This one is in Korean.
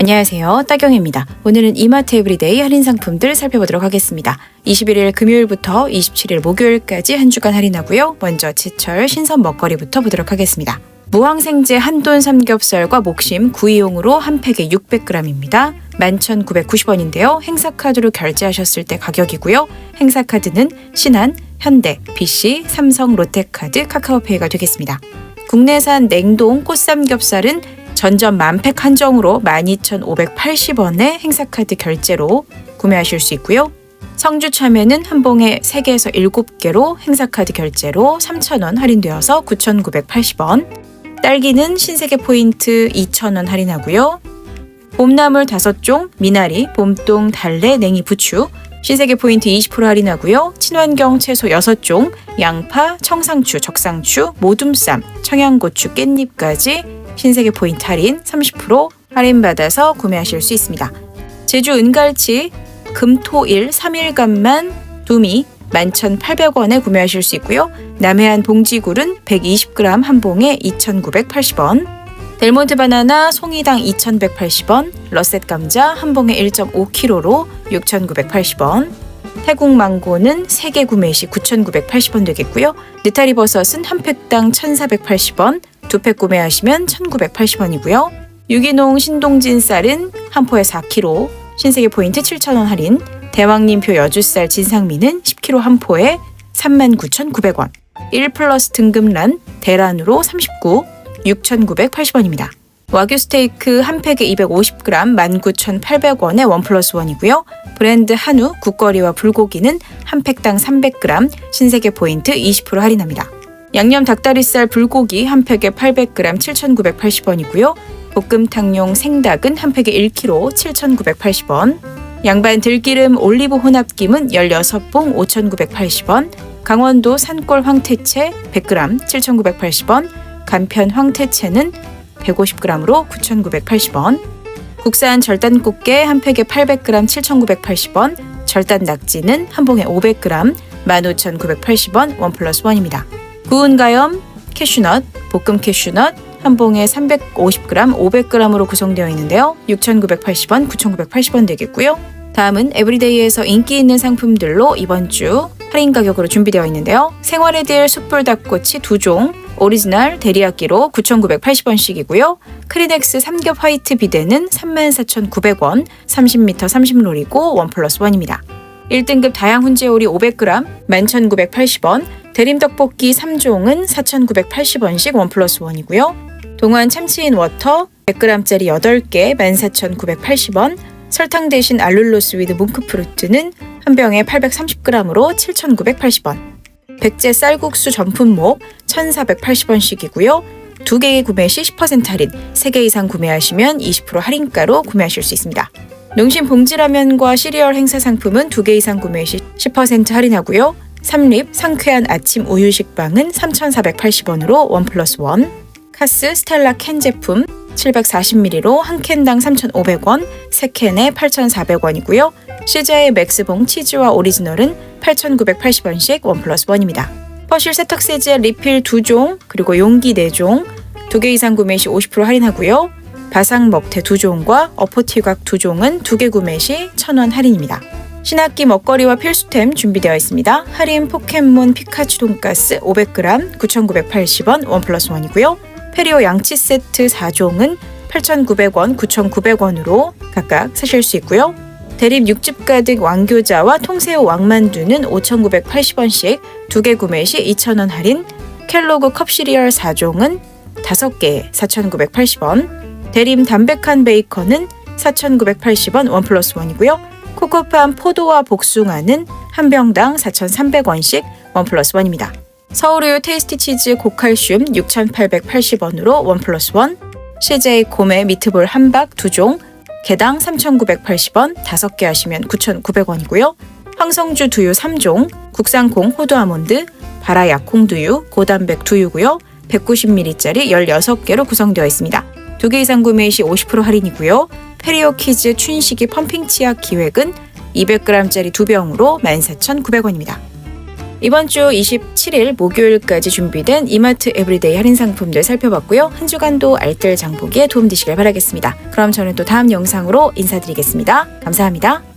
안녕하세요. 따경입니다. 오늘은 이마트 에브리데이 할인 상품들 살펴보도록 하겠습니다. 21일 금요일부터 27일 목요일까지 한 주간 할인하고요. 먼저 제철 신선 먹거리부터 보도록 하겠습니다. 무항생제 한돈 삼겹살과 목심 구이용으로 한 팩에 600g입니다. 11,990원인데요. 행사카드로 결제하셨을 때 가격이고요. 행사카드는 신한, 현대, BC, 삼성, 롯데카드, 카카오페이가 되겠습니다. 국내산 냉동 꽃삼겹살은 전점 만팩 한정으로 12,580원에 행사카드 결제로 구매하실 수 있고요. 성주 참외는 한 봉에 3개에서 7개로 행사카드 결제로 3,000원 할인되어서 9,980원. 딸기는 신세계 포인트 2,000원 할인하고요. 봄나물 5종, 미나리, 봄동, 달래, 냉이, 부추, 신세계 포인트 20% 할인하고요. 친환경 채소 6종, 양파, 청상추, 적상추, 모둠쌈, 청양고추, 깻잎까지 신세계 포인트 할인 30% 할인받아서 구매하실 수 있습니다. 제주 은갈치 금토일 3일간만 두미 11,800원에 구매하실 수 있고요. 남해안 봉지굴은 120g 한 봉에 2,980원. 델몬트 바나나 송이당 2,180원, 러셋 감자 한 봉에 1.5kg로 6,980원. 태국 망고는 3개 구매 시 9,980원 되겠고요. 느타리 버섯은 한 팩당 1,480원, 두 팩 구매하시면 1,980원이고요. 유기농 신동진 쌀은 한 포에 4kg, 신세계 포인트 7,000원 할인, 대왕님표 여주쌀 진상미는 10kg 한 포에 39,900원, 1 플러스 등급란 대란으로 39, 6,980원입니다. 와규 스테이크 한 팩에 250g 19,800원에 원 플러스 원이고요. 브랜드 한우 국거리와 불고기는 한 팩당 300g 신세계 포인트 20% 할인합니다. 양념 닭다리살 불고기 한 팩에 800g 7,980원이고요. 볶음탕용 생닭은 한 팩에 1kg 7,980원. 양반 들기름 올리브 혼합김은 16봉 5,980원. 강원도 산골 황태채 100g 7,980원. 간편 황태채는 150g으로 9,980원. 국산 절단 꽃게 한 팩에 800g 7,980원. 절단 낙지는 한 봉에 500g 15,980원 원 플러스 원입니다. 구운 가염 캐슈넛, 볶음 캐슈넛 한 봉에 350g, 500g으로 구성되어 있는데요. 6,980원, 9,980원 되겠고요. 다음은 에브리데이에서 인기 있는 상품들로 이번 주 할인 가격으로 준비되어 있는데요. 생활의 딜 숯불 닭꼬치 2종, 오리지널 데리야끼로 9,980원씩이고요. 크리넥스 삼겹 화이트 비데는 34,900원, 30m 30롤이고 원 플러스 원입니다. 1등급 다양 훈제오리 500g 11,980원, 대림 떡볶이 3종은 4,980원씩 원 플러스 원이고요. 동안 참치인 워터 100g짜리 8개 14,980원, 설탕 대신 알룰로스 위드 뭉크프루트는 한 병에 830g으로 7,980원. 백제 쌀국수 전품목 1,480원씩이고요. 두 개의 구매 시 10% 할인, 3개 이상 구매하시면 20% 할인가로 구매하실 수 있습니다. 농심 봉지라면과 시리얼 행사 상품은 두 개 이상 구매 시 10% 할인하고요. 삼립 상쾌한 아침 우유 식빵은 3,480원으로 원 플러스 원. 카스 스텔라 캔 제품 740ml로 한 캔당 3,500원, 세 캔에 8,400원이고요. 시자의 맥스봉 치즈와 오리지널은 8,980원씩 원 플러스 원입니다. 퍼실 세탁 세제 리필 2종, 그리고 용기 4종, 2개 이상 구매 시 50% 할인하고요. 바삭 먹태 2종과 어포티각 2종은 2개 구매 시 1,000원 할인입니다. 신학기 먹거리와 필수템 준비되어 있습니다. 할인 포켓몬 피카츄 돈가스 500g 9,980원 원 플러스 원이고요. 페리오 양치 세트 4종은 8,900원, 9,900원으로 각각 사실 수 있고요. 대립 육즙 가득 왕교자와 통새우 왕만두는 5,980원씩 두 개 구매 시 2,000원 할인, 켈로그 컵 시리얼 4종은 5개에 4,980원, 대림 담백한 베이컨은 4,980원 원 플러스 원이고요. 코코팜 포도와 복숭아는 한 병당 4,300원씩 원 플러스 원입니다. 서울우유 테이스티 치즈 고칼슘 6,880원으로 원 플러스 원, CJ 고메 미트볼 한박 2종 개당 3,980원 5개 하시면 9,900원이고요. 황성주 두유 3종, 국산콩 호두 아몬드, 바라 약콩 두유, 고단백 두유고요. 190ml짜리 16개로 구성되어 있습니다. 두 개 이상 구매 시 50% 할인이고요. 페리오 키즈 춘식이 펌핑 치약 기획은 200g짜리 2병으로 14,900원입니다. 이번 주 27일 목요일까지 준비된 이마트 에브리데이 할인 상품들 살펴봤고요. 한 주간도 알뜰 장보기에 도움되시길 바라겠습니다. 그럼 저는 또 다음 영상으로 인사드리겠습니다. 감사합니다.